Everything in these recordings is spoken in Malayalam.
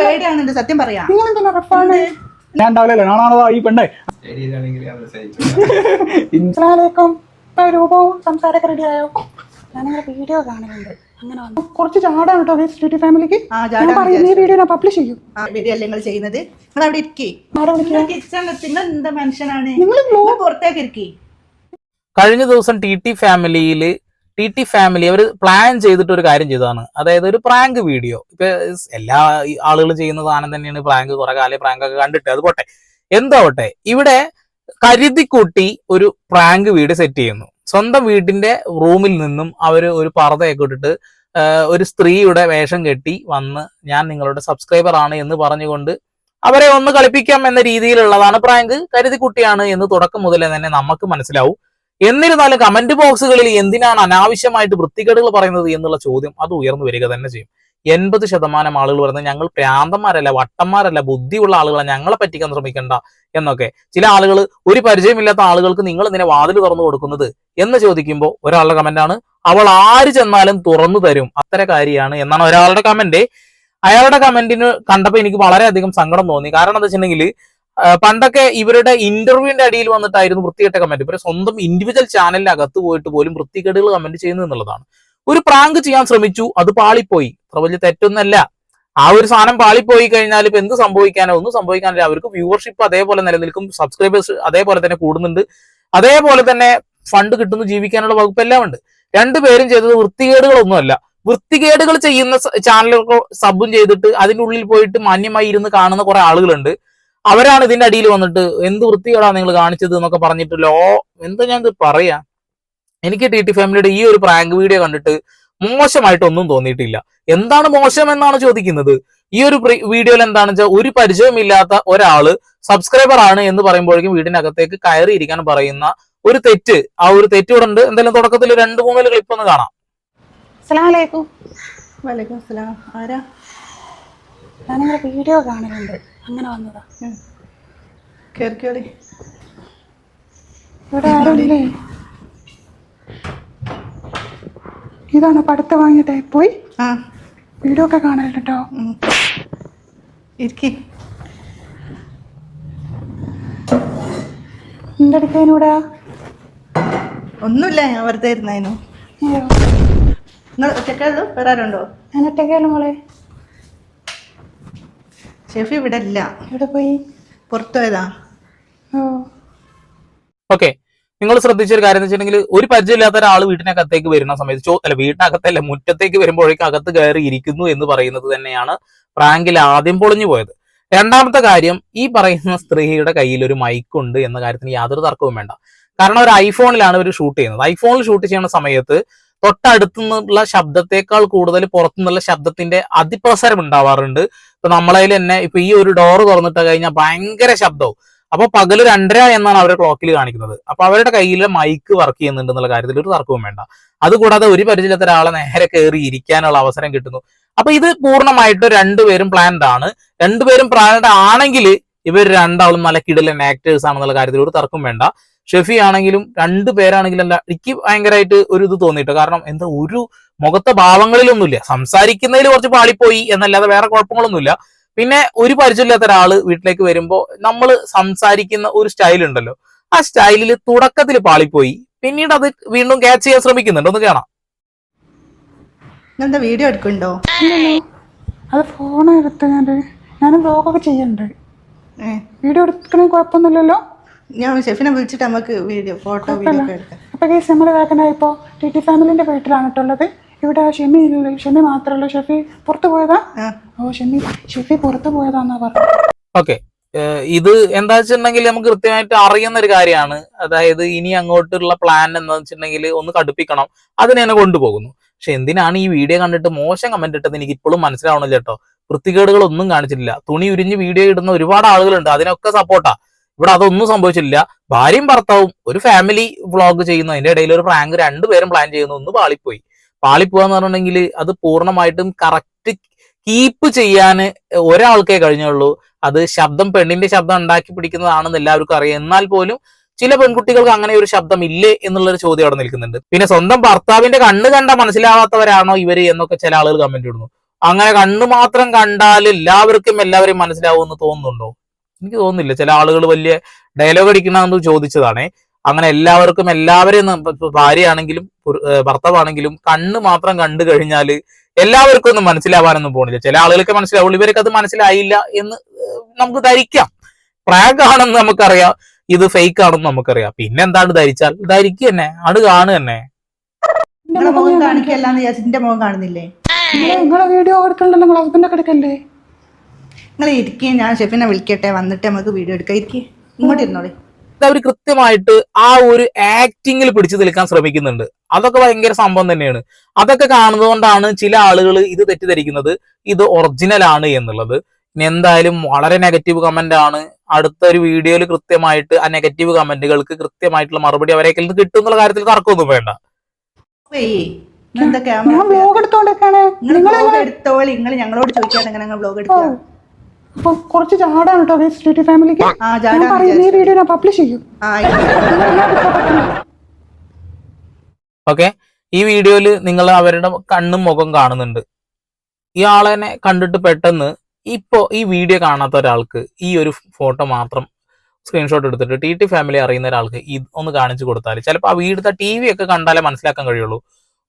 പേടിയാണെന്റെ സത്യം പറയാ. നിങ്ങൾ എന്തിനാ റഫാണ് ഞാൻ ഉണ്ടാവില്ലല്ലോ ഞാനാണോ ഈ പെണ്ണേ? ഇൻസ്റ്റാലേക്കും രൂപവും സംസാരമൊക്കെ റെഡിയായോ ഞാനിങ്ങനെ വീഡിയോ കാണുന്നുണ്ട്. അങ്ങനെ വന്നു കുറച്ച് ചാടാണ് കേട്ടോ സ്ട്രീറ്റ് ഫാമിലിക്ക് ആ, ഞാൻ പറയുന്ന ഈ വീഡിയോ ഞാൻ പബ്ലിഷ് ചെയ്യും. വീഡിയോ വീഡിയോല്ലേ നിങ്ങൾ ചെയ്യുന്നത്? നിങ്ങൾ അവിടെ ഇരിക്കേ. നിങ്ങൾ എന്താ മനുഷ്യനാണ്? നിങ്ങൾ നിങ്ങൾ പുറത്തേക്ക് ഇരിക്കേ. കഴിഞ്ഞ ദിവസം ടി ടി ഫാമിലിയിൽ ടി ടി ഫാമിലി അവർ പ്ലാൻ ചെയ്തിട്ട് ഒരു കാര്യം ചെയ്തതാണ്. അതായത് ഒരു പ്രാങ്ക് വീഡിയോ ഇപ്പൊ എല്ലാ ആളുകളും ചെയ്യുന്ന സാധനം തന്നെയാണ് പ്രാങ്ക് കുറെ കാലം പ്രാങ്ക് ഒക്കെ കണ്ടിട്ട്. അത് പോട്ടെ. എന്താവട്ടെ? ഇവിടെ കരുതിക്കൂട്ടി ഒരു പ്രാങ്ക് വീട് സെറ്റ് ചെയ്യുന്നു. സ്വന്തം വീട്ടിന്റെ റൂമിൽ നിന്നും അവർ ഒരു പർദ്ദയൊക്കെ ഇട്ടിട്ട് ഒരു സ്ത്രീയുടെ വേഷം കെട്ടി വന്ന് ഞാൻ നിങ്ങളുടെ സബ്സ്ക്രൈബർ ആണ് എന്ന് പറഞ്ഞുകൊണ്ട് അവരെ ഒന്ന് കളിപ്പിക്കാം എന്ന രീതിയിലുള്ളതാണ് പ്രാങ്ക് കരുതിക്കുട്ടിയാണ് എന്ന് തുടക്കം മുതലേ തന്നെ നമുക്ക് മനസ്സിലാവും. എന്നിരുന്നാലും കമന്റ് ബോക്സുകളിൽ എന്തിനാണ് അനാവശ്യമായിട്ട് വൃത്തികേടുകൾ പറയുന്നത് എന്നുള്ള ചോദ്യം അത് ഉയർന്നു വരിക തന്നെ ചെയ്യും. എൺപത് ശതമാനം ആളുകൾ പറയുന്നത് ഞങ്ങൾ പ്രാന്തന്മാരല്ല വട്ടന്മാരല്ല ബുദ്ധിയുള്ള ആളുകളെ ഞങ്ങളെ പറ്റിക്കാൻ ശ്രമിക്കണ്ട എന്നൊക്കെ. ചില ആളുകൾ ഒരു പരിചയമില്ലാത്ത ആളുകൾക്ക് നിങ്ങൾ ഇതിനെ വാതിൽ തുറന്നു കൊടുക്കുന്നത് എന്ന് ചോദിക്കുമ്പോൾ ഒരാളുടെ കമന്റാണ് അവൾ ആര് ചെന്നാലും തുറന്നു തരും അത്തരക്കാരിയാണ് എന്നാണ് ഒരാളുടെ കമന്റ് അയാളുടെ കമന്റിന് കണ്ടപ്പോൾ എനിക്ക് വളരെയധികം സങ്കടം തോന്നി. കാരണം എന്താ വെച്ചിട്ടുണ്ടെങ്കിൽ പണ്ടൊക്കെ ഇവരുടെ ഇന്റർവ്യൂവിന്റെ അടിയിൽ വന്നിട്ടായിരുന്നു വൃത്തികെട്ട കമന്റ് ഇവരെ സ്വന്തം ഇൻഡിവിജ്വൽ ചാനലിന് അകത്ത് പോയിട്ട് പോലും വൃത്തികേടുകൾ കമന്റ് ചെയ്യുന്നു എന്നുള്ളതാണ്. ഒരു പ്രാങ്ക് ചെയ്യാൻ ശ്രമിച്ചു അത് പാളിപ്പോയി. വലിയ തെറ്റൊന്നല്ല. ആ ഒരു സാധനം പാളിപ്പോയി കഴിഞ്ഞാൽ ഇപ്പൊ എന്ത് സംഭവിക്കാനോ? ഒന്നും സംഭവിക്കാനില്ല. അവർക്ക് വ്യൂവർഷിപ്പ് അതേപോലെ നിലനിൽക്കും സബ്സ്ക്രൈബേഴ്സ് അതേപോലെ തന്നെ കൂടുന്നുണ്ട്. അതേപോലെ തന്നെ ഫണ്ട് കിട്ടുന്നു ജീവിക്കാനുള്ള വകുപ്പെല്ലാം ഉണ്ട്. രണ്ടുപേരും ചെയ്തത് വൃത്തികേടുകളൊന്നുമല്ല വൃത്തികേടുകൾ ചെയ്യുന്ന ചാനലുകൾ സബും ചെയ്തിട്ട് അതിനുള്ളിൽ പോയിട്ട് മാന്യമായി ഇരുന്ന് കാണുന്ന കുറെ ആളുകളുണ്ട്. അവരാണ് ഇതിന്റെ അടിയിൽ വന്നിട്ട് എന്ത് വൃത്തികളാണ് നിങ്ങൾ കാണിച്ചത് എന്നൊക്കെ പറഞ്ഞിട്ട് ലോ എന്താ ഞാൻ ഇത് പറയാ? എനിക്ക് ടി ടി ഫാമിലിയുടെ ഈ ഒരു പ്രാങ്ക് വീഡിയോ കണ്ടിട്ട് മോശമായിട്ടൊന്നും തോന്നിയിട്ടില്ല. എന്താണ് മോശം എന്നാണ് ചോദിക്കുന്നത്? ഈ ഒരു വീഡിയോയിൽ എന്താണെന്ന് വെച്ചാൽ ഒരു പരിചയമില്ലാത്ത ഒരാൾ സബ്സ്ക്രൈബർ ആണ് എന്ന് പറയുമ്പോഴേക്കും വീടിനകത്തേക്ക് കയറിയിരിക്കാൻ പറയുന്ന ഒരു തെറ്റ്. ആ ഒരു തെറ്റ് ഇവിടെ ഉണ്ട്. എന്തായാലും തുടക്കത്തിൽ രണ്ട് മൂന്ന് ക്ലിപ്പ് ഒന്ന് കാണാം. വീഡിയോ കാണുന്നുണ്ട്. അങ്ങനെ വന്നതാ. കേറിക്കോളി ഇവിടെ ആരുമില്ലേ? ഇതാണ് പഠിത്തം വാങ്ങിയിട്ട് പോയി? ആ. വീഡിയോ ഒക്കെ കാണലുണ്ടോ? എന്റെ. ഇരിക്കി. നിന്റെ ഒന്നുമില്ല ഞാൻ വെറുതെ ഇരുന്നായിരുന്നു നിങ്ങൾ ഒറ്റക്കുള്ളൂ വേറെ ആരുണ്ടോ? ഞാൻ ഒറ്റയ്ക്കാലും മോളെ. ഷെഫി ഇവിടെ ഇല്ല. ഇവിടെ പോയി? പുറത്തുപോയതാ ഓക്കെ. നിങ്ങൾ ശ്രദ്ധിച്ചൊരു കാര്യം എന്ന് വെച്ചിട്ടുണ്ടെങ്കിൽ ഒരു പരിചയമില്ലാത്ത ഒരാൾ വീട്ടിനകത്തേക്ക് വരുന്ന സമയത്ത് ചോ അല്ല വീട്ടിനകത്തല്ല മുറ്റത്തേക്ക് വരുമ്പോഴേക്കും അകത്ത് കയറി ഇരിക്കുന്നു എന്ന് പറയുന്നത് തന്നെയാണ് പ്രാങ്കിൽ ആദ്യം പൊളിഞ്ഞു പോയത്. രണ്ടാമത്തെ കാര്യം ഈ പറയുന്ന സ്ത്രീയുടെ കയ്യിൽ ഒരു മൈക്ക് ഉണ്ട് എന്ന കാര്യത്തിന് യാതൊരു തർക്കവും വേണ്ട. കാരണം ഒരു ഐഫോണിലാണ് ഇവർ ഷൂട്ട് ചെയ്യുന്നത്. ഐഫോണിൽ ഷൂട്ട് ചെയ്യുന്ന സമയത്ത് തൊട്ടടുത്തുനിന്നുള്ള ശബ്ദത്തെക്കാൾ കൂടുതൽ പുറത്തുനിന്നുള്ള ശബ്ദത്തിന്റെ അതിപ്രസരം ഉണ്ടാവാറുണ്ട്. ഇപ്പൊ നമ്മളതിൽ തന്നെ ഇപ്പൊ ഈ ഒരു ഡോറ് തുറന്നിട്ട് കഴിഞ്ഞാൽ ഭയങ്കര ശബ്ദവും. അപ്പൊ പകൽ രണ്ടര എന്നാണ് അവരുടെ ക്ലോക്കിൽ കാണിക്കുന്നത്. അപ്പൊ അവരുടെ കയ്യിൽ മൈക്ക് വർക്ക് ചെയ്യുന്നുണ്ട് എന്നുള്ള കാര്യത്തിൽ ഒരു തർക്കവും വേണ്ട. അതുകൂടാതെ ഒരു പരിചയത്തിൽ ഒരാളെ നേരെ കയറി ഇരിക്കാനുള്ള അവസരം കിട്ടുന്നു. അപ്പൊ ഇത് പൂർണമായിട്ട് രണ്ടുപേരും പ്ലാൻഡ് ആണ്. രണ്ടുപേരും പ്ലാൻഡ് ആണെങ്കിൽ ഇവർ രണ്ടാളും നല്ല കിടലൻ ആക്ടേഴ്സ് ആണെന്നുള്ള കാര്യത്തിൽ ഒരു തർക്കം വേണ്ട. ഷെഫി ആണെങ്കിലും രണ്ടു പേരാണെങ്കിലും അല്ല എനിക്ക് ഭയങ്കരമായിട്ട് ഒരു ഇത് തോന്നിയിട്ട്? കാരണം എന്താ ഒരു മുഖത്തെ ഭാവങ്ങളിലൊന്നുമില്ല. സംസാരിക്കുന്നതിൽ കുറച്ച് പാളിപ്പോയി എന്നല്ലാതെ വേറെ കുഴപ്പങ്ങളൊന്നുമില്ല. പിന്നെ ഒരു പരിചയമില്ലാത്ത ഒരാൾ വീട്ടിലേക്ക് വരുമ്പോൾ നമ്മൾ സംസാരിക്കുന്ന ഒരു സ്റ്റൈൽ ഉണ്ടല്ലോ. ആ സ്റ്റൈലിൽ തുടക്കത്തിൽ പാളിപ്പോയി. പിന്നീട് അത് വീണ്ടും ക്യാച്ച് ചെയ്യാൻ ശ്രമിക്കുന്നുണ്ട്. ഒന്ന് കാണാം. വീഡിയോ എടുക്കുന്നുണ്ടോ? അത് ഫോൺ എടുത്ത് ഞാൻ ഞാൻ വ്ലോഗൊക്കെ ചെയ്യുന്നുണ്ട്. വീഡിയോ എടുക്കണേ കുഴപ്പമൊന്നുമില്ലല്ലോ. ഞാൻ ഷെഫിനെ വിളിച്ചിട്ട് നമുക്ക് വീഡിയോ ഫോട്ടോ വീഡിയോ ഒക്കെ എടുക്കാം. അപ്പോൾ കേസ് നമ്മൾ വേഗനായിപ്പോൾ ടി ടി ഫാമിലിന്റെ വീട്ടിലാണ് കേട്ടുള്ളത് ഇവിടെ ഷെമി ഇല്ല. ഷെമി മാത്രമല്ല ഷെഫി പുറത്ത് പോയതാ? ഓ ഷെമി ഷെഫി പുറത്ത് പോയതാന്നാ പറഞ്ഞത്. ഓക്കെ. ഇത് എന്താ വെച്ചിട്ടുണ്ടെങ്കിൽ നമുക്ക് കൃത്യമായിട്ട് അറിയുന്ന ഒരു കാര്യമാണ്. അതായത് ഇനി അങ്ങോട്ടുള്ള പ്ലാൻ എന്താ വെച്ചിട്ടുണ്ടെങ്കിൽ ഒന്ന് കടുപ്പിക്കണം. അതിനെ കൊണ്ടുപോകുന്നു. പക്ഷെ എന്തിനാണ് ഈ വീഡിയോ കണ്ടിട്ട് മോശം കമന്റ് ഇട്ടത് എനിക്ക് ഇപ്പോഴും മനസ്സിലാവണില്ല കേട്ടോ. വൃത്തികേടുകൾ ഒന്നും കാണിച്ചിട്ടില്ല. തുണി ഉരിഞ്ഞ് വീഡിയോ ഇടുന്ന ഒരുപാട് ആളുകളുണ്ട്. അതിനൊക്കെ സപ്പോർട്ടാ ഇവിടെ അതൊന്നും സംഭവിച്ചില്ല ഭാര്യയും ഭർത്താവും ഒരു ഫാമിലി വ്ളോഗ് ചെയ്യുന്നു. അതിന്റെ ഇടയിൽ ഒരു പ്രാങ്ക് രണ്ടുപേരും പ്ലാൻ ചെയ്യുന്നു. ഒന്ന് പാളിപ്പോയി. പാളിപ്പോവാന്ന് പറഞ്ഞിട്ടുണ്ടെങ്കിൽ അത് പൂർണമായിട്ടും കറക്റ്റ് കീപ്പ് ചെയ്യാൻ ഒരാൾക്കേ കഴിഞ്ഞുള്ളൂ. അത് ശബ്ദം പെണ്ണിന്റെ ശബ്ദം ഉണ്ടാക്കി പിടിക്കുന്നതാണെന്ന് എല്ലാവർക്കും അറിയാം. എന്നാൽ പോലും ചില പെൺകുട്ടികൾക്ക് അങ്ങനെ ഒരു ശബ്ദം ഇല്ലേ എന്നുള്ളൊരു ചോദ്യം അവിടെ നിൽക്കുന്നുണ്ട്. പിന്നെ സ്വന്തം ഭർത്താവിന്റെ കണ്ണ് കണ്ട മനസ്സിലാവാത്തവരാണോ ഇവർ എന്നൊക്കെ ചില ആളുകൾ കമന്റ് ഇടുന്നു. അങ്ങനെ കണ്ണു മാത്രം കണ്ടാൽ എല്ലാവർക്കും എല്ലാവരെയും മനസ്സിലാവുമെന്ന് തോന്നുന്നുണ്ടോ? എനിക്ക് തോന്നുന്നില്ല. ചില ആളുകൾ വലിയ ഡയലോഗ് അടിക്കണമെന്ന് ചോദിച്ചതാണേ. അങ്ങനെ എല്ലാവർക്കും എല്ലാവരെയും ഭാര്യയാണെങ്കിലും ഭർത്താവാണെങ്കിലും കണ്ണ് മാത്രം കണ്ടു കഴിഞ്ഞാൽ എല്ലാവർക്കും ഒന്നും മനസ്സിലാവാനൊന്നും പോണില്ല. ചില ആളുകൾക്ക് മനസ്സിലാവുള്ളൂ. ഇവർക്ക് അത് മനസ്സിലായില്ല എന്ന് നമുക്ക് ധരിക്കാം. പ്രാങ്ക് ആണെന്ന് നമുക്കറിയാം. ഇത് ഫേക്ക് ആണെന്ന് നമുക്കറിയാം. പിന്നെ എന്താണ് ധരിച്ചാൽ? ധരിക്കുക തന്നെ. അത് കാണുക തന്നെ. മുഖം കാണിക്കല്ലാന്ന് മുഖം കാണുന്നില്ലേ? നിങ്ങളെ വീഡിയോ എടുക്കണ്ടല്ലോ? നിങ്ങൾ ഹസ്ബൻഡൊക്കെ എടുക്കല്ലേ നിങ്ങൾ ഇരിക്കേ. ഞാൻ ഷെഫിനെ വിളിക്കട്ടെ. വന്നിട്ട് നമുക്ക് വീഡിയോ എടുക്കാം. ഇരിക്കേ. ഇങ്ങോട്ട് ഇരുന്നോളി. അവർ കൃത്യമായിട്ട് ആ ഒരു ആക്ടിങ്ങിൽ പിടിച്ചു നിൽക്കാൻ ശ്രമിക്കുന്നുണ്ട്. അതൊക്കെ ഭയങ്കര സംഭവം തന്നെയാണ്. അതൊക്കെ കാണുന്നതുകൊണ്ടാണ് ചില ആളുകൾ ഇത് തെറ്റിദ്ധരിക്കുന്നത്. ഇത് ഒറിജിനൽ ആണ് എന്നുള്ളത്. ഇനി എന്തായാലും വളരെ നെഗറ്റീവ് കമന്റ് ആണ്. അടുത്ത ഒരു വീഡിയോയിൽ കൃത്യമായിട്ട് ആ നെഗറ്റീവ് കമന്റുകൾക്ക് കൃത്യമായിട്ടുള്ള മറുപടി അവരെ നിന്ന് കിട്ടും എന്നുള്ള കാര്യത്തിൽ തർക്കമൊന്നും വേണ്ട. നിങ്ങൾ ബ്ലോഗ് എടുത്തോളി. നിങ്ങൾ ഞങ്ങളോട് ചോദിക്കാതെ ഇങ്ങനെ ബ്ലോഗ് എടുക്കുക? അപ്പൊ കുറച്ച് ചാടാണ് കേട്ടോ സ്ട്രീറ്റ് ഫാമിലിക്ക് ആ ഞാൻ ഈ വീഡിയോ ഞാൻ പബ്ലിഷ് ചെയ്യും. ഓക്കെ. ഈ വീഡിയോയിൽ നിങ്ങൾ അവരുടെ കണ്ണും മുഖം കാണുന്നുണ്ട്. ഈ ആളെന്നെ കണ്ടിട്ട് പെട്ടെന്ന് ഇപ്പോ ഈ വീഡിയോ കാണാത്ത ഒരാൾക്ക് ഈ ഒരു ഫോട്ടോ മാത്രം സ്ക്രീൻഷോട്ട് എടുത്തിട്ട് ടി ടി ഫാമിലി അറിയുന്ന ഒരാൾക്ക് ഇത് ഒന്ന് കാണിച്ചു കൊടുത്താൽ ചിലപ്പോൾ ആ വീടിന്റെ ടി വി ഒക്കെ കണ്ടാലേ മനസ്സിലാക്കാൻ കഴിയുള്ളൂ.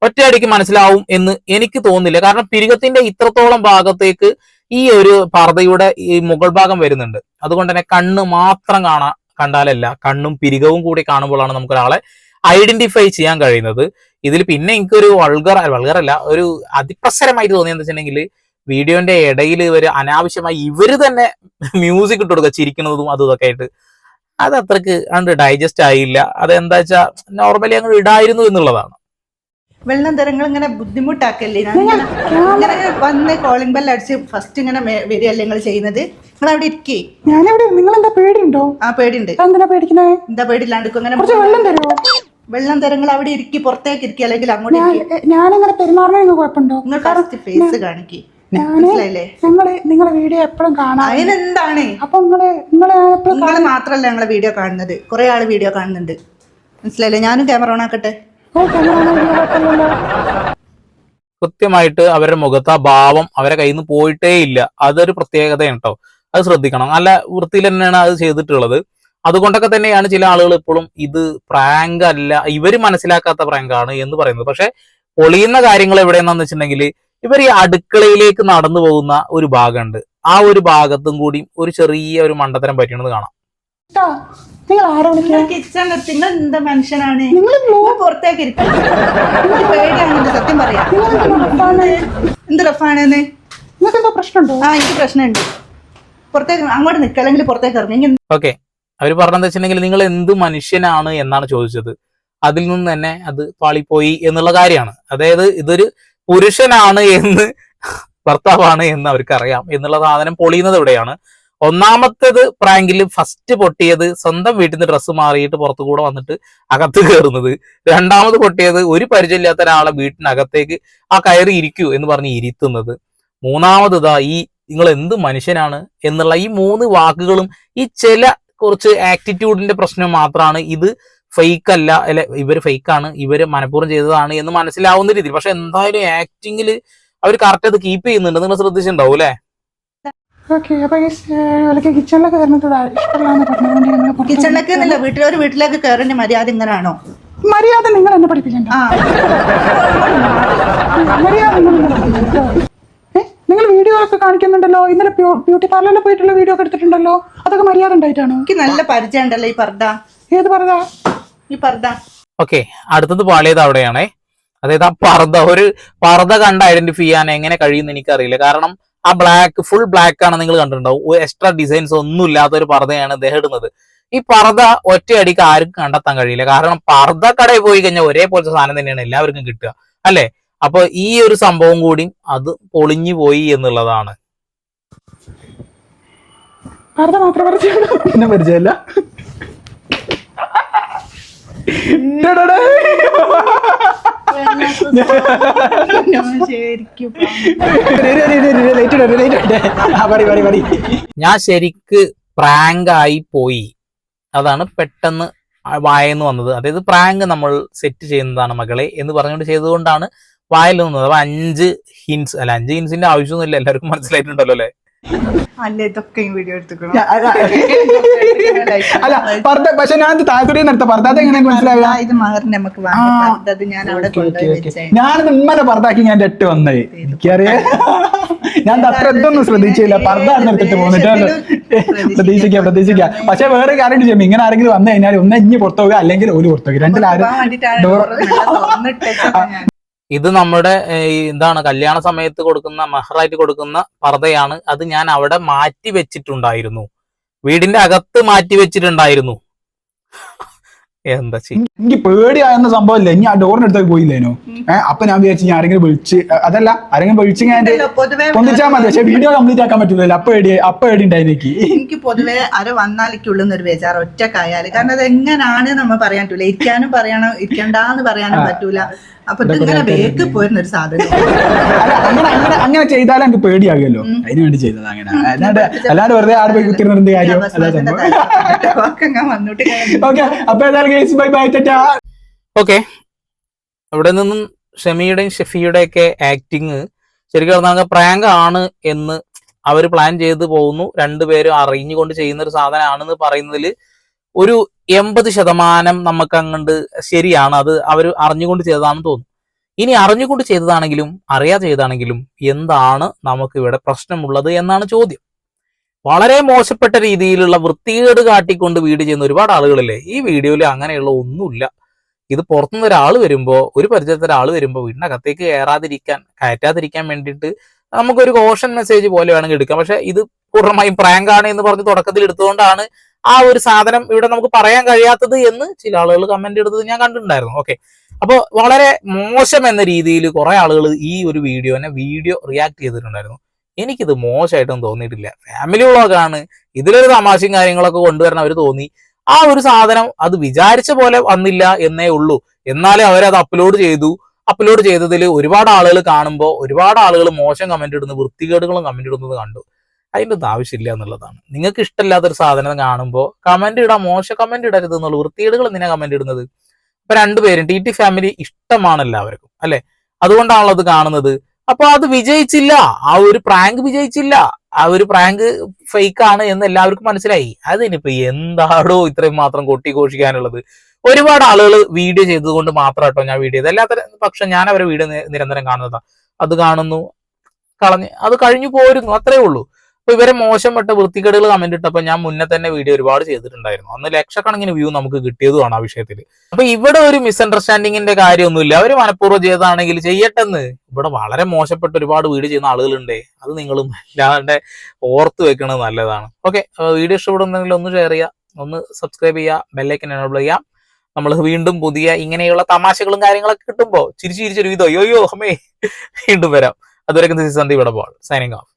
ഒറ്റയടിക്ക് മനസ്സിലാവും എന്ന് എനിക്ക് തോന്നുന്നില്ല. കാരണം പിരികത്തിന്റെ ഇത്രത്തോളം ഭാഗത്തേക്ക് ഈ ഒരു പർദ്ദയുടെ ഈ മുകൾ ഭാഗം വരുന്നുണ്ട്. അതുകൊണ്ട് തന്നെ കണ്ണ് മാത്രം കാണാ കണ്ടാലല്ല കണ്ണും പിരികവും കൂടി കാണുമ്പോഴാണ് നമുക്ക് ഒരാളെ ഐഡന്റിഫൈ ചെയ്യാൻ കഴിയുന്നത്. ഇതിൽ പിന്നെ എനിക്കൊരു വൾഗർ വൾഗർ അല്ല ഒരു അതിപ്രസരമായിട്ട് തോന്നിയെന്ന് വെച്ചിട്ടുണ്ടെങ്കിൽ വീഡിയോന്റെ ഇടയിൽ ഇവർ അനാവശ്യമായി ഇവർ തന്നെ മ്യൂസിക് ഇട്ട് കൊടുക്കുക ചിരിക്കുന്നതും അതും ഇതൊക്കെ ആയിട്ട്. അത് അത്രയ്ക്ക് അങ്ങോട്ട് ഡൈജസ്റ്റ് ആയില്ല. അതെന്താ വെച്ചാൽ നോർമലി അങ്ങ് ഇടായിരുന്നു എന്നുള്ളതാണ്. വെള്ളം തരങ്ങൾ ഇങ്ങനെ ബുദ്ധിമുട്ടാക്കല്ലേ? ഇങ്ങനെ വന്ന് കോളിംഗ് ബെൽ അടിച്ച് ഫസ്റ്റ് ഇങ്ങനെ വരികയല്ലേ നിങ്ങൾ ചെയ്യുന്നത്? നിങ്ങൾ അവിടെ ഇരിക്കേ. ഞാനവിടെ നിങ്ങൾ എന്താ പേടിയുണ്ടോ? ആ പേടിയുണ്ട്. എന്താ പേടിക്കണേ എന്താ പേടിയില്ലാണ്ട് അങ്ങനെ വെള്ളം തരുമോ വെള്ളം തരങ്ങൾ അവിടെ ഇരിക്കി പുറത്തേക്ക് ഇരിക്കുക അല്ലെങ്കിൽ അങ്ങോട്ട് ഞാനിങ്ങനെ പെരുമാറണ കുഴപ്പമുണ്ടോ? നിങ്ങൾ കറക്റ്റ് ഫേസ് കാണിക്കേ. മനസ്സിലായില്ലേ? നിങ്ങൾ വീഡിയോ എപ്പോഴും കാണാം അതിനെന്താണ്? അപ്പൊ നിങ്ങൾ നിങ്ങളെ എപ്പോഴും മാത്രല്ല ഞങ്ങളെ വീഡിയോ കാണുന്നത്. കുറെ ആൾ വീഡിയോ കാണുന്നുണ്ട്. മനസ്സിലായില്ലേ? ഞാനും ക്യാമറ ഓൺ ആക്കട്ടെ? കൃത്യമായിട്ട് അവരുടെ മുഖത്ത് ആ ഭാവം അവരെ കയ്യിൽ നിന്ന് പോയിട്ടേ ഇല്ല അതൊരു പ്രത്യേകതയാണ് കേട്ടോ അത് ശ്രദ്ധിക്കണം. നല്ല വൃത്തിയിൽ തന്നെയാണ് അത് ചെയ്തിട്ടുള്ളത്. അതുകൊണ്ടൊക്കെ തന്നെയാണ് ചില ആളുകൾ ഇപ്പോഴും ഇത് പ്രാങ്ക് അല്ല ഇവർ മനസ്സിലാക്കാത്ത പ്രാങ്കാണ് എന്ന് പറയുന്നത്. പക്ഷെ പൊളിയുന്ന കാര്യങ്ങൾ എവിടെയെന്നാന്ന് വെച്ചിട്ടുണ്ടെങ്കിൽ ഇവർ ഈ അടുക്കളയിലേക്ക് നടന്നു പോകുന്ന ഒരു ഭാഗമുണ്ട്. ആ ഒരു ഭാഗത്തും കൂടി ഒരു ചെറിയ ഒരു മണ്ടത്തരം പറ്റുന്നത് കാണാം. നിങ്ങൾ ആരെ വിളിക്കുക നിങ്ങൾ കിച്ചണിലെത്തി നിങ്ങൾ എന്ത് മനുഷ്യനാണ്? നിങ്ങൾ നിങ്ങൾ പുറത്തേക്ക് ഇരിക്കും. പേടിയാണ് സത്യം പറയാം. എന്ത് റഫാണെന്ന്? നിങ്ങൾക്ക് എന്തോ പ്രശ്നമുണ്ടോ? ആ എനിക്ക് പ്രശ്നമുണ്ട്. പുറത്തേക്ക് അങ്ങോട്ട് നിൽക്കുക അല്ലെങ്കിൽ പുറത്തേക്ക് ഇറങ്ങി. ഓക്കെ. അവർ പറഞ്ഞെന്ന് വെച്ചിട്ടുണ്ടെങ്കിൽ നിങ്ങൾ എന്ത് മനുഷ്യനാണ് എന്നാണ് ചോദിച്ചത്. അതിൽ നിന്ന് തന്നെ അത് പാളിപ്പോയി എന്നുള്ള കാര്യമാണ്. അതായത് ഇതൊരു പുരുഷനാണ് എന്ന് ഭർത്താവാണ് എന്ന് അവർക്കറിയാം. എന്നുള്ള സാധനം പൊളിയുന്നത് ഇവിടെയാണ്. ഒന്നാമത്തേത് പ്രാങ്കിൽ ഫസ്റ്റ് പൊട്ടിയത് സ്വന്തം വീട്ടിൽ നിന്ന് ഡ്രസ്സ് മാറിയിട്ട് പുറത്തു കൂടെ വന്നിട്ട് അകത്ത് കയറുന്നത് രണ്ടാമത് പൊട്ടിയത് ഒരു പരിചയമില്ലാത്ത ഒരാളെ വീട്ടിനകത്തേക്ക് ആ കയറി ഇരിക്കൂ എന്ന് പറഞ്ഞ് ഇരുത്തുന്നത്. മൂന്നാമത് ഈ നിങ്ങൾ എന്ത് മനുഷ്യനാണ് എന്നുള്ള ഈ മൂന്ന് വാക്കുകളും ഈ ചില കുറച്ച് ആറ്റിറ്റ്യൂഡിന്റെ പ്രശ്നം മാത്രമാണ് ഇത് ഫേക്ക് അല്ല അല്ലെ ഫേക്ക് ആണ് ഇവർ മനഃപൂർവം ചെയ്തതാണ് എന്ന് മനസ്സിലാവുന്ന രീതിയിൽ. പക്ഷെ എന്തായാലും ആക്ടിങ്ങിൽ അവർ കറക്റ്റ് അത് കീപ്പ് ചെയ്യുന്നുണ്ട്. നിങ്ങൾ ശ്രദ്ധിച്ചിട്ടുണ്ടാവും അല്ലെ? ഓക്കെ അപ്പൊ ഈ അല്ലെങ്കിൽ കിച്ചണിലൊക്കെ കയറുന്നത് ഇഷ്ടമല്ലാന്ന് പറഞ്ഞുകൊണ്ട് ഞങ്ങൾ കിച്ചണിലേക്ക് എന്നല്ല വീട്ടിൽ ഒരു വീട്ടിലേക്ക് കയറേണ്ട മര്യാദ ഇങ്ങനാണോ? മര്യാദ നിങ്ങൾ എന്നെ പഠിപ്പിക്കണ്ട. മര്യാദ നിങ്ങൾ എന്നെ പഠിപ്പിക്കണ്ട. നിങ്ങൾ വീഡിയോ ഒക്കെ കാണിക്കുന്നുണ്ടല്ലോ ഇന്നലെ ബ്യൂട്ടി പാർലറിൽ പോയിട്ടുള്ള വീഡിയോ ഒക്കെ എടുത്തിട്ടുണ്ടല്ലോ അതൊക്കെ മര്യാദ ഉണ്ടായിട്ടാണോ? എനിക്ക് നല്ല പരിചയം ഉണ്ടല്ലോ ഈ പർദ്ദ. ഏത് പർദ്ദ? ഈ പർദ്ദ. ഓക്കെ അടുത്തത് പാളിയത് അവിടെയാണേ. അതായത് ആ പർദ്ദ ഒരു പർദ്ദ കണ്ട് ഐഡന്റിഫൈ ചെയ്യാൻ എങ്ങനെ കഴിയുമെന്ന് എനിക്കറിയില്ല. കാരണം ആ ബ്ലാക്ക് ഫുൾ ബ്ലാക്ക് ആണ് നിങ്ങൾ കണ്ടിട്ടുണ്ടാവും. എക്സ്ട്രാ ഡിസൈൻസ് ഒന്നും ഇല്ലാത്ത ഒരു പർദ്ദയാണ് ഇദ്ദേഹം ഇടുന്നത്. ഈ പർദ്ദ ഒറ്റയടിക്ക് ആർക്കും കണ്ടെത്താൻ കഴിയില്ല. കാരണം പർദ്ദ കടയിൽ പോയി കഴിഞ്ഞാൽ ഒരേപോലത്തെ സാധനം തന്നെയാണ് എല്ലാവർക്കും കിട്ടുക. അല്ലെ? അപ്പൊ ഈ ഒരു സംഭവം കൂടി അത് പൊളിഞ്ഞു പോയി എന്നുള്ളതാണ്. എന്നെ പരിചയമില്ല. ഞാൻ ശരിക്കും പ്രാങ്ക് ആയി പോയി. അതാണ് പെട്ടെന്ന് വായെന്ന് വന്നത്. അതായത് പ്രാങ്ക് നമ്മൾ സെറ്റ് ചെയ്യുന്നതാണ് മകളെ എന്ന് പറഞ്ഞുകൊണ്ട് ചെയ്തുകൊണ്ടാണ് വായിൽ അപ്പൊ അഞ്ച് ഹിൻസ് അല്ല അഞ്ച് ഹിൻസിന്റെ ആവശ്യമൊന്നുമില്ല. എല്ലാവർക്കും മനസ്സിലായിട്ടുണ്ടല്ലോ അല്ലേ? അല്ല ഇതൊക്കെ വീഡിയോ എടുത്തുക്കണം ഞാ- അല്ല, അല്ല പർദ്ദ പക്ഷെ ഞാൻ താല്പര്യം നടത്ത പർദ്ദ അത് എങ്ങനെ ഇത് നമുക്ക് ആ. ഞാൻ അവിടെ ഞാനിത് ഉമ്മനെ പർദ്ദാക്കി ഞാൻ എട്ട് വന്നത് എനിക്കറിയാം. ഞാൻ അത്ര ഇതൊന്നും ശ്രദ്ധിച്ചില്ല. പർദ്ദ എടുത്തിട്ട് പോന്നിട്ടല്ലോ പ്രതീക്ഷിക്കാം പ്രതീക്ഷിക്കാം. പക്ഷെ വേറെ കാര്യം ചെയ്യും ഇങ്ങനെ ആരെങ്കിലും വന്നു കഴിഞ്ഞാൽ ഒന്ന് ഇഞ്ഞ് പുറത്തു പോകുക അല്ലെങ്കിൽ ഒരു പുറത്തു പോകുക രണ്ടിലാരും ഇത് നമ്മുടെ എന്താണ് കല്യാണ സമയത്ത് കൊടുക്കുന്ന മെഹറായിട്ട് കൊടുക്കുന്ന പർദ്ദയാണ്. അത് ഞാൻ അവിടെ മാറ്റി വെച്ചിട്ടുണ്ടായിരുന്നു. വീടിന്റെ അകത്ത് മാറ്റി വെച്ചിട്ടുണ്ടായിരുന്നു. എന്താ ചെയ്യ എനിക്ക് സംഭവം സംഭവമില്ല. ഇനി ആ ഡോറിന്റെ അടുത്തേക്ക് പോയില്ലേനോ? ഏഹ് അപ്പൊ ഞാൻ വിചാരിച്ചു ഞാൻ ആരെങ്കിലും വിളിച്ച് അതല്ല ആരെങ്കിലും വിളിച്ച് ഞാൻ പൊതുവേ പൊതുവെ പൊന്തിച്ചാൽ മതി. പക്ഷെ വീഡിയോ കംപ്ലീറ്റ് ആക്കാൻ പറ്റില്ലല്ലോ അപ്പൊ പേടി അപ്പൊ പേടി ഉണ്ടായിരുന്നു എനിക്ക്. എനിക്ക് പൊതുവെ വന്നാലേക്കുള്ള വന്നാലിക്കുള്ളുന്ന ഒരു ബേജാറ് ഒറ്റക്കായാൽ. കാരണം അത് എങ്ങനാണ് നമ്മൾ പറയാൻ പറ്റൂല. ഇരിക്കാനും പറയണം ഇരിക്കണ്ടാന്ന് പറയാനും പറ്റൂല. അപ്പൊ ഇതിങ്ങനെ വേക്ക് പോയിരുന്ന ഒരു സാധനം അങ്ങനെ അങ്ങനെ അങ്ങനെ ചെയ്താലും എനിക്ക് പേടിയാകുമല്ലോ അതിന് വേണ്ടി ചെയ്തത് അങ്ങനെ അല്ലാണ്ട് അല്ലാണ്ട് വെറുതെ ആട് പോയി കുത്തിരുന്നിട്ട് കാര്യം. ഓക്കെ അപ്പൊ ഏതായാലും ബൈ ബൈ ടാറ്റാ ഓക്കെ അവിടെ നിന്നും ഷമിയുടെയും ഷെഫിയുടെയും ഒക്കെ ആക്ടിങ് ശരിക്കും പറഞ്ഞാൽ പ്രാങ്ക് ആണ് എന്ന് അവർ പ്ലാൻ ചെയ്ത് പോകുന്നു രണ്ടുപേരും അറിഞ്ഞുകൊണ്ട് ചെയ്യുന്ന ഒരു സാധനമാണെന്ന് പറയുന്നതിൽ ഒരു എൺപത് ശതമാനം നമുക്ക് അങ്ങോട്ട് ശരിയാണ്. അത് അവർ അറിഞ്ഞുകൊണ്ട് ചെയ്തതാണെന്ന് തോന്നുന്നു ഇനി അറിഞ്ഞുകൊണ്ട് ചെയ്തതാണെങ്കിലും അറിയാതെ ചെയ്തതാണെങ്കിലും എന്താണ് നമുക്ക് ഇവിടെ പ്രശ്നമുള്ളത് എന്നാണ് ചോദ്യം. വളരെ മോശപ്പെട്ട രീതിയിലുള്ള വൃത്തികേട് കാട്ടിക്കൊണ്ട് വീട് ചെയ്യുന്ന ഒരുപാട് ആളുകളില്ലേ ഈ വീഡിയോയിൽ അങ്ങനെയുള്ള ഒന്നുമില്ല. ഇത് പുറത്തുനിന്ന് ഒരാൾ വരുമ്പോൾ ഒരു പരിചയത്തിൽ ഒരാൾ വരുമ്പോൾ വീടിനകത്തേക്ക് കയറാതിരിക്കാൻ കയറ്റാതിരിക്കാൻ വേണ്ടിയിട്ട് നമുക്കൊരു കോഷൻ മെസ്സേജ് പോലെ വേണമെങ്കിൽ എടുക്കാം. പക്ഷേ ഇത് പൂർണമായും പ്രാങ്കാണ് എന്ന് പറഞ്ഞ് തുടക്കത്തിൽ എടുത്തുകൊണ്ടാണ് ആ ഒരു സാധനം ഇവിടെ നമുക്ക് പറയാൻ കഴിയാത്തത് എന്ന് ചില ആളുകൾ കമന്റ് എടുത്തത് ഞാൻ കണ്ടിട്ടുണ്ടായിരുന്നു. ഓക്കെ അപ്പോൾ വളരെ മോശം എന്ന രീതിയിൽ കുറെ ആളുകൾ ഈ ഒരു വീഡിയോനെ വീഡിയോ റിയാക്ട് ചെയ്തിട്ടുണ്ടായിരുന്നു. എനിക്കിത് മോശമായിട്ടൊന്നും തോന്നിയിട്ടില്ല. ഫാമിലി വ്ളോഗാണ് ഇതിലൊരു തമാശയും കാര്യങ്ങളൊക്കെ കൊണ്ടുവരണം അവർ തോന്നി. ആ ഒരു സാധനം അത് വിചാരിച്ച പോലെ വന്നില്ല എന്നേ ഉള്ളൂ. എന്നാലേ അവരത് അപ്ലോഡ് ചെയ്തു. അപ്ലോഡ് ചെയ്തതിൽ ഒരുപാട് ആളുകൾ കാണുമ്പോൾ ഒരുപാട് ആളുകൾ മോശം കമന്റ് ഇടുന്നു വൃത്തികേടുകളും കമന്റ് ഇടുന്നത് കണ്ടു. അതിന്റെ ഒന്നും ആവശ്യമില്ല എന്നുള്ളതാണ്. നിങ്ങൾക്ക് ഇഷ്ടമില്ലാത്തൊരു സാധനം കാണുമ്പോൾ കമന്റ് ഇടാം മോശം കമന്റ് ഇടരുത് എന്നുള്ള. വൃത്തികേടുകൾ എന്തിനാ കമന്റ് ഇടുന്നത്? ഇപ്പൊ രണ്ടുപേരും ടി ടി ഫാമിലി ഇഷ്ടമാണ് എല്ലാവർക്കും അല്ലെ? അതുകൊണ്ടാണല്ലോ അത് കാണുന്നത്. അപ്പൊ അത് വിജയിച്ചില്ല. ആ ഒരു പ്രാങ്ക് വിജയിച്ചില്ല. ആ ഒരു പ്രാങ്ക് ഫേക്ക് ആണ് എന്ന് എല്ലാവർക്കും മനസ്സിലായി. അതിനിപ്പോ എന്താടോ ഇത്രയും മാത്രം കൊട്ടിഘോഷിക്കാനുള്ളത്? ഒരുപാട് ആളുകൾ വീഡിയോ ചെയ്തതുകൊണ്ട് മാത്രം കേട്ടോ ഞാൻ വീഡിയോ ചെയ്ത് അല്ലാത്ത പക്ഷെ ഞാൻ അവരെ വീഡിയോ നിരന്തരം കാണുന്നതാ. അത് കാണുന്നു കളഞ്ഞ് അത് കഴിഞ്ഞു പോരുന്നു അത്രേ ഉള്ളൂ. അപ്പൊ ഇവരെ മോശപ്പെട്ട വൃത്തികേടുകൾ കമന്റ് ഇട്ടപ്പോ ഞാൻ മുന്നേ തന്നെ വീഡിയോ ഒരുപാട് ചെയ്തിട്ടുണ്ടായിരുന്നു. അന്ന് ലക്ഷക്കണക്കിന് വ്യൂ നമുക്ക് കിട്ടിയതുമാണ് ആ വിഷയത്തിൽ അപ്പൊ ഇവിടെ ഒരു മിസ്അണ്ടർസ്റ്റാൻഡിങ്ങിന്റെ കാര്യമൊന്നുമില്ല. അവർ മനഃപൂർവം ചെയ്തതാണെങ്കിൽ ചെയ്യട്ടെന്ന്. ഇവിടെ വളരെ മോശപ്പെട്ട ഒരുപാട് വീഡിയോ ചെയ്യുന്ന ആളുകളുണ്ട്. അത് നിങ്ങളും അല്ലാണ്ട് ഓർത്ത് വെക്കുന്നത് നല്ലതാണ്. ഓക്കെ വീഡിയോ ഇഷ്ടപ്പെടുന്നെങ്കിൽ ഒന്ന് ഷെയർ ചെയ്യുക ഒന്ന് സബ്സ്ക്രൈബ് ചെയ്യുക ബെല്ലൈക്കൻ എനേബിൾ ചെയ്യാം. നമ്മൾ വീണ്ടും പുതിയ ഇങ്ങനെയുള്ള തമാശകളും കാര്യങ്ങളൊക്കെ കിട്ടുമ്പോൾ ചിരിച്ചു ചിരിച്ചൊരു വിധോ അയ്യോ അമ്മേ. വീണ്ടും വരാം. അതുവരെ സന്ദീപ് ബോൾ സൈനിങ് ഓഫ്